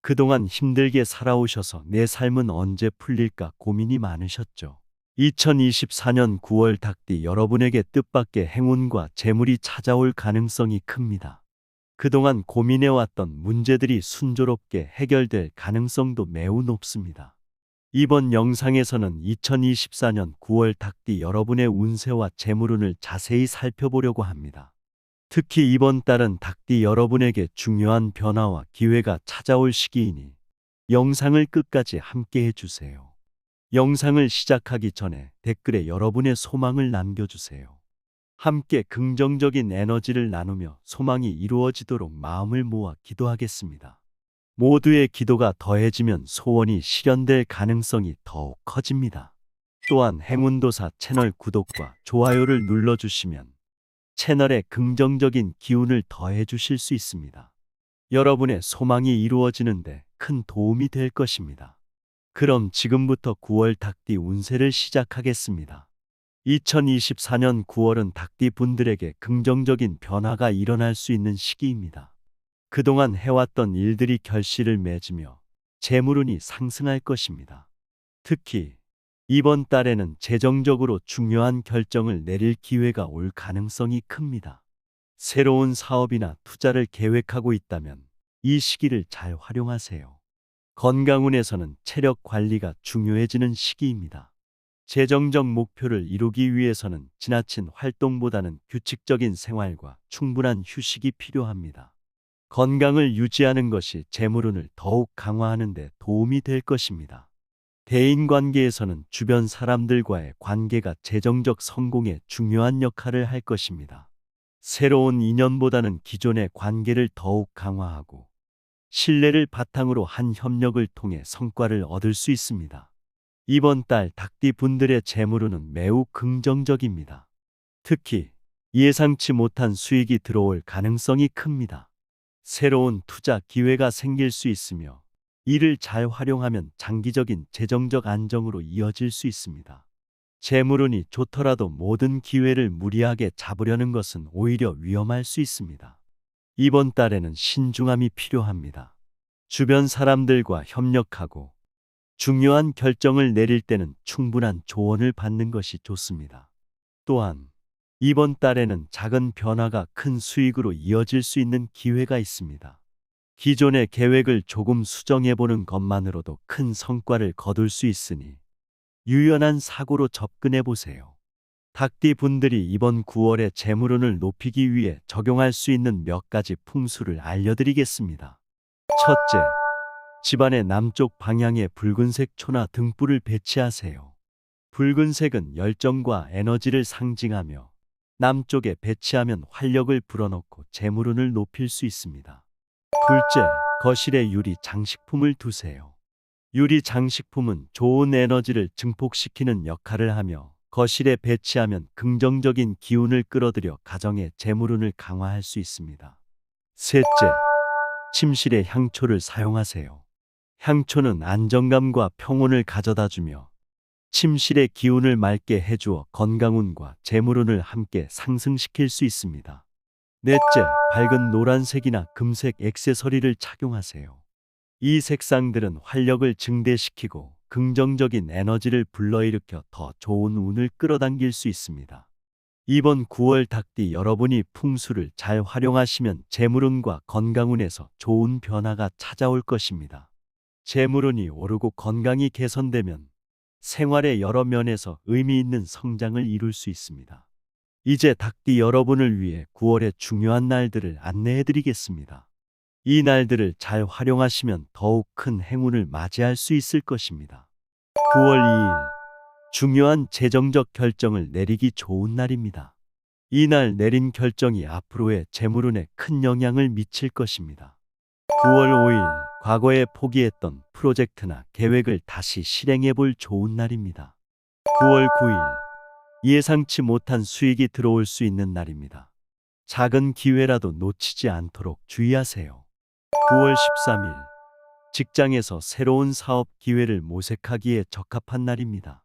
그동안 힘들게 살아오셔서 내 삶은 언제 풀릴까 고민이 많으셨죠. 2024년 9월 닭띠 여러분에게 뜻밖의 행운과 재물이 찾아올 가능성이 큽니다. 그동안 고민해왔던 문제들이 순조롭게 해결될 가능성도 매우 높습니다. 이번 영상에서는 2024년 9월 닭띠 여러분의 운세와 재물운을 자세히 살펴보려고 합니다. 특히 이번 달은 닭띠 여러분에게 중요한 변화와 기회가 찾아올 시기이니 영상을 끝까지 함께 해주세요. 영상을 시작하기 전에 댓글에 여러분의 소망을 남겨주세요. 함께 긍정적인 에너지를 나누며 소망이 이루어지도록 마음을 모아 기도하겠습니다. 모두의 기도가 더해지면 소원이 실현될 가능성이 더욱 커집니다. 또한 행운도사 채널 구독과 좋아요를 눌러주시면 채널에 긍정적인 기운을 더해 주실 수 있습니다. 여러분의 소망이 이루어지는데 큰 도움이 될 것입니다. 그럼 지금부터 9월 닭띠 운세를 시작하겠습니다. 2024년 9월은 닭띠 분들에게 긍정적인 변화가 일어날 수 있는 시기입니다. 그동안 해왔던 일들이 결실을 맺으며 재물운이 상승할 것입니다. 특히 이번 달에는 재정적으로 중요한 결정을 내릴 기회가 올 가능성이 큽니다. 새로운 사업이나 투자를 계획하고 있다면 이 시기를 잘 활용하세요. 건강운에서는 체력 관리가 중요해지는 시기입니다. 재정적 목표를 이루기 위해서는 지나친 활동보다는 규칙적인 생활과 충분한 휴식이 필요합니다. 건강을 유지하는 것이 재물운을 더욱 강화하는 데 도움이 될 것입니다. 대인 관계에서는 주변 사람들과의 관계가 재정적 성공에 중요한 역할을 할 것입니다. 새로운 인연보다는 기존의 관계를 더욱 강화하고 신뢰를 바탕으로 한 협력을 통해 성과를 얻을 수 있습니다. 이번 달 닭띠 분들의 재물운은 매우 긍정적입니다. 특히 예상치 못한 수익이 들어올 가능성이 큽니다. 새로운 투자 기회가 생길 수 있으며 이를 잘 활용하면 장기적인 재정적 안정으로 이어질 수 있습니다. 재물운이 좋더라도 모든 기회를 무리하게 잡으려는 것은 오히려 위험할 수 있습니다. 이번 달에는 신중함이 필요합니다. 주변 사람들과 협력하고 중요한 결정을 내릴 때는 충분한 조언을 받는 것이 좋습니다. 또한 이번 달에는 작은 변화가 큰 수익으로 이어질 수 있는 기회가 있습니다. 기존의 계획을 조금 수정해보는 것만으로도 큰 성과를 거둘 수 있으니 유연한 사고로 접근해 보세요. 닭띠 분들이 이번 9월에 재물운을 높이기 위해 적용할 수 있는 몇 가지 풍수를 알려드리겠습니다. 첫째, 집안의 남쪽 방향에 붉은색 초나 등불을 배치하세요. 붉은색은 열정과 에너지를 상징하며 남쪽에 배치하면 활력을 불어넣고 재물운을 높일 수 있습니다. 둘째, 거실에 유리 장식품을 두세요. 유리 장식품은 좋은 에너지를 증폭시키는 역할을 하며 거실에 배치하면 긍정적인 기운을 끌어들여 가정의 재물운을 강화할 수 있습니다. 셋째, 침실에 향초를 사용하세요. 향초는 안정감과 평온을 가져다 주며 침실의 기운을 맑게 해주어 건강운과 재물운을 함께 상승시킬 수 있습니다. 넷째, 밝은 노란색이나 금색 액세서리를 착용하세요. 이 색상들은 활력을 증대시키고 긍정적인 에너지를 불러일으켜 더 좋은 운을 끌어당길 수 있습니다. 이번 9월 닭띠 여러분이 풍수를 잘 활용하시면 재물운과 건강운에서 좋은 변화가 찾아올 것입니다. 재물운이 오르고 건강이 개선되면 생활의 여러 면에서 의미 있는 성장을 이룰 수 있습니다. 이제 닭띠 여러분을 위해 9월의 중요한 날들을 안내해 드리겠습니다. 이 날들을 잘 활용하시면 더욱 큰 행운을 맞이할 수 있을 것입니다. 9월 2일 중요한 재정적 결정을 내리기 좋은 날입니다. 이날 내린 결정이 앞으로의 재물운에 큰 영향을 미칠 것입니다. 9월 5일 과거에 포기했던 프로젝트나 계획을 다시 실행해 볼 좋은 날입니다. 9월 9일 예상치 못한 수익이 들어올 수 있는 날입니다. 작은 기회라도 놓치지 않도록 주의하세요. 9월 13일 직장에서 새로운 사업 기회를 모색하기에 적합한 날입니다.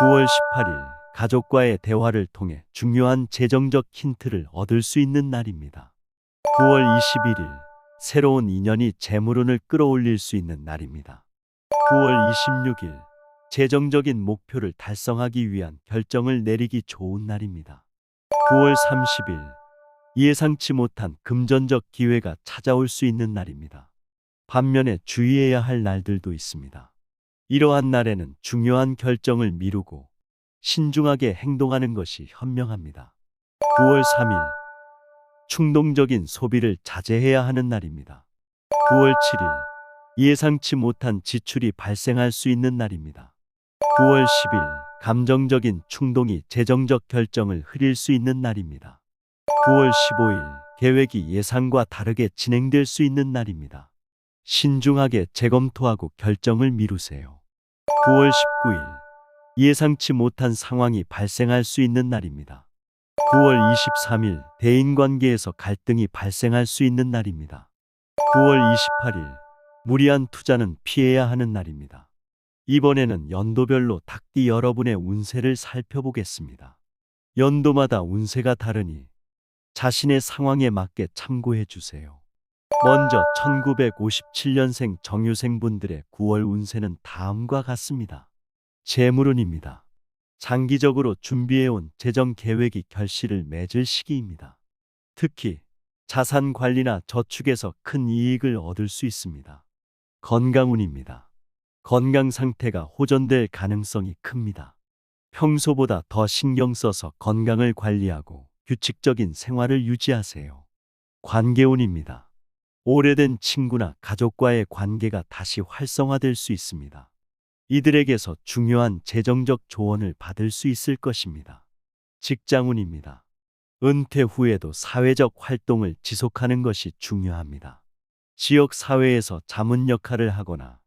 9월 18일 가족과의 대화를 통해 중요한 재정적 힌트를 얻을 수 있는 날입니다. 9월 21일 새로운 인연이 재물운을 끌어올릴 수 있는 날입니다. 9월 26일 재정적인 목표를 달성하기 위한 결정을 내리기 좋은 날입니다. 9월 30일 예상치 못한 금전적 기회가 찾아올 수 있는 날입니다. 반면에 주의해야 할 날들도 있습니다. 이러한 날에는 중요한 결정을 미루고 신중하게 행동하는 것이 현명합니다. 9월 3일 충동적인 소비를 자제해야 하는 날입니다. 9월 7일 예상치 못한 지출이 발생할 수 있는 날입니다. 9월 10일 감정적인 충동이 재정적 결정을 흐릴 수 있는 날입니다. 9월 15일 계획이 예상과 다르게 진행될 수 있는 날입니다. 신중하게 재검토하고 결정을 미루세요. 9월 19일 예상치 못한 상황이 발생할 수 있는 날입니다. 9월 23일 대인 관계에서 갈등이 발생할 수 있는 날입니다. 9월 28일 무리한 투자는 피해야 하는 날입니다. 이번에는 연도별로 닭띠 여러분의 운세를 살펴보겠습니다. 연도마다 운세가 다르니 자신의 상황에 맞게 참고해 주세요. 먼저 1957년생 정유생분들의 9월 운세는 다음과 같습니다. 재물운입니다. 장기적으로 준비해온 재정 계획이 결실을 맺을 시기입니다. 특히 자산 관리나 저축에서 큰 이익을 얻을 수 있습니다. 건강운입니다. 건강 상태가 호전될 가능성이 큽니다. 평소보다 더 신경 써서 건강을 관리하고 규칙적인 생활을 유지하세요. 관계운입니다. 오래된 친구나 가족과의 관계가 다시 활성화될 수 있습니다. 이들에게서 중요한 재정적 조언을 받을 수 있을 것입니다. 직장운입니다. 은퇴 후에도 사회적 활동을 지속하는 것이 중요합니다. 지역 사회에서 자문 역할을 하거나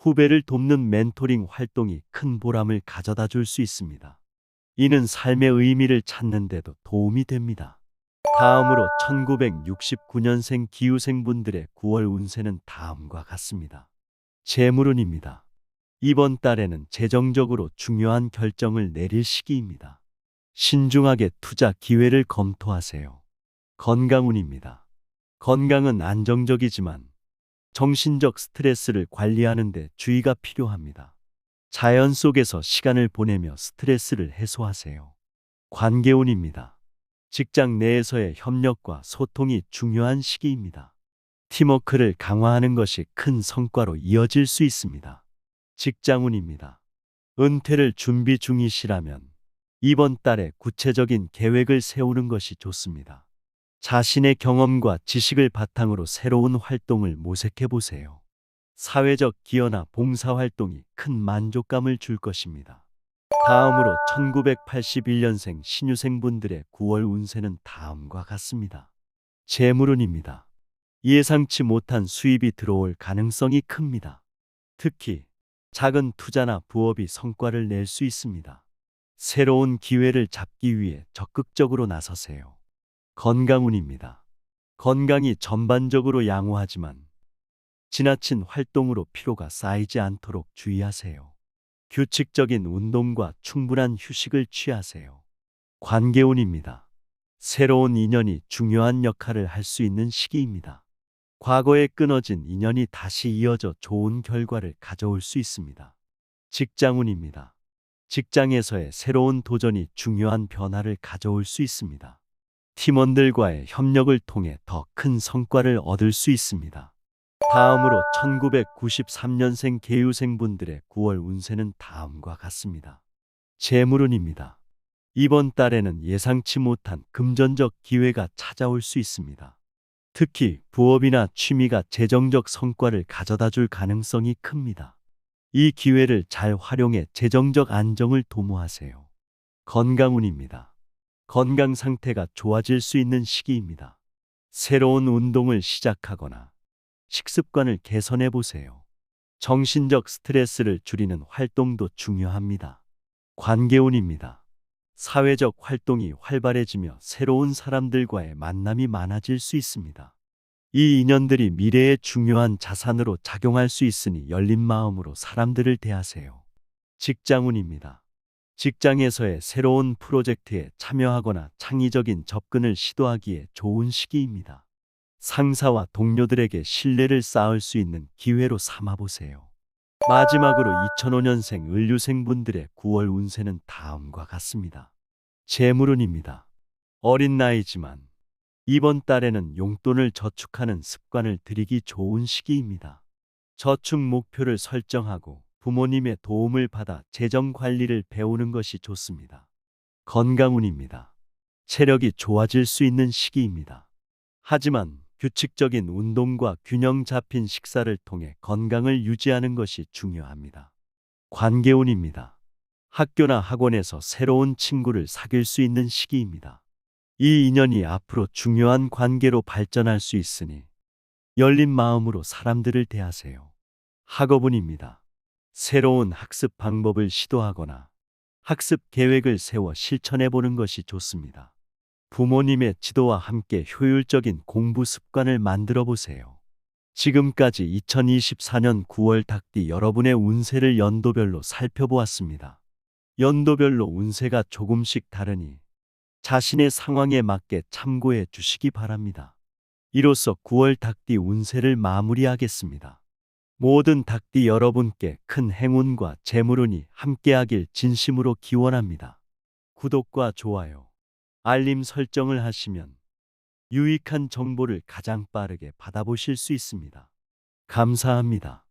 후배를 돕는 멘토링 활동이 큰 보람을 가져다 줄 수 있습니다. 이는 삶의 의미를 찾는데도 도움이 됩니다. 다음으로 1969년생 기후생분들의 9월 운세는 다음과 같습니다. 재물운입니다. 이번 달에는 재정적으로 중요한 결정을 내릴 시기입니다. 신중하게 투자 기회를 검토하세요. 건강운입니다. 건강은 안정적이지만 정신적 스트레스를 관리하는 데 주의가 필요합니다. 자연 속에서 시간을 보내며 스트레스를 해소하세요. 관계운입니다. 직장 내에서의 협력과 소통이 중요한 시기입니다. 팀워크를 강화하는 것이 큰 성과로 이어질 수 있습니다. 직장운입니다. 은퇴를 준비 중이시라면 이번 달에 구체적인 계획을 세우는 것이 좋습니다. 자신의 경험과 지식을 바탕으로 새로운 활동을 모색해 보세요. 사회적 기여나 봉사활동이 큰 만족감을 줄 것입니다. 다음으로 1981년생 신유생분들의 9월 운세는 다음과 같습니다. 재물운입니다. 예상치 못한 수입이 들어올 가능성이 큽니다. 특히 작은 투자나 부업이 성과를 낼 수 있습니다. 새로운 기회를 잡기 위해 적극적으로 나서세요. 건강운입니다. 건강이 전반적으로 양호하지만 지나친 활동으로 피로가 쌓이지 않도록 주의하세요. 규칙적인 운동과 충분한 휴식을 취하세요. 관계운입니다. 새로운 인연이 중요한 역할을 할 수 있는 시기입니다. 과거에 끊어진 인연이 다시 이어져 좋은 결과를 가져올 수 있습니다. 직장운입니다. 직장에서의 새로운 도전이 중요한 변화를 가져올 수 있습니다. 팀원들과의 협력을 통해 더 큰 성과를 얻을 수 있습니다. 다음으로 1993년생 개유생분들의 9월 운세는 다음과 같습니다. 재물운입니다. 이번 달에는 예상치 못한 금전적 기회가 찾아올 수 있습니다. 특히 부업이나 취미가 재정적 성과를 가져다 줄 가능성이 큽니다. 이 기회를 잘 활용해 재정적 안정을 도모하세요. 건강운입니다. 건강 상태가 좋아질 수 있는 시기입니다. 새로운 운동을 시작하거나 식습관을 개선해 보세요. 정신적 스트레스를 줄이는 활동도 중요합니다. 관계운입니다. 사회적 활동이 활발해지며 새로운 사람들과의 만남이 많아질 수 있습니다. 이 인연들이 미래의 중요한 자산으로 작용할 수 있으니 열린 마음으로 사람들을 대하세요. 직장운입니다. 직장에서의 새로운 프로젝트에 참여하거나 창의적인 접근을 시도하기에 좋은 시기입니다. 상사와 동료들에게 신뢰를 쌓을 수 있는 기회로 삼아 보세요. 마지막으로 2005년생 을류생분들의 9월 운세는 다음과 같습니다. 재물운입니다. 어린 나이지만 이번 달에는 용돈을 저축하는 습관을 들이기 좋은 시기입니다. 저축 목표를 설정하고 부모님의 도움을 받아 재정 관리를 배우는 것이 좋습니다. 건강운입니다. 체력이 좋아질 수 있는 시기입니다. 하지만 규칙적인 운동과 균형 잡힌 식사를 통해 건강을 유지하는 것이 중요합니다. 관계운입니다. 학교나 학원에서 새로운 친구를 사귈 수 있는 시기입니다. 이 인연이 앞으로 중요한 관계로 발전할 수 있으니 열린 마음으로 사람들을 대하세요. 학업운입니다. 새로운 학습 방법을 시도하거나 학습 계획을 세워 실천해 보는 것이 좋습니다. 부모님의 지도와 함께 효율적인 공부 습관을 만들어 보세요. 지금까지 2024년 9월 닭띠 여러분의 운세를 연도별로 살펴보았습니다. 연도별로 운세가 조금씩 다르니 자신의 상황에 맞게 참고해 주시기 바랍니다. 이로써 9월 닭띠 운세를 마무리하겠습니다. 모든 닭띠 여러분께 큰 행운과 재물운이 함께하길 진심으로 기원합니다. 구독과 좋아요, 알림 설정을 하시면 유익한 정보를 가장 빠르게 받아보실 수 있습니다. 감사합니다.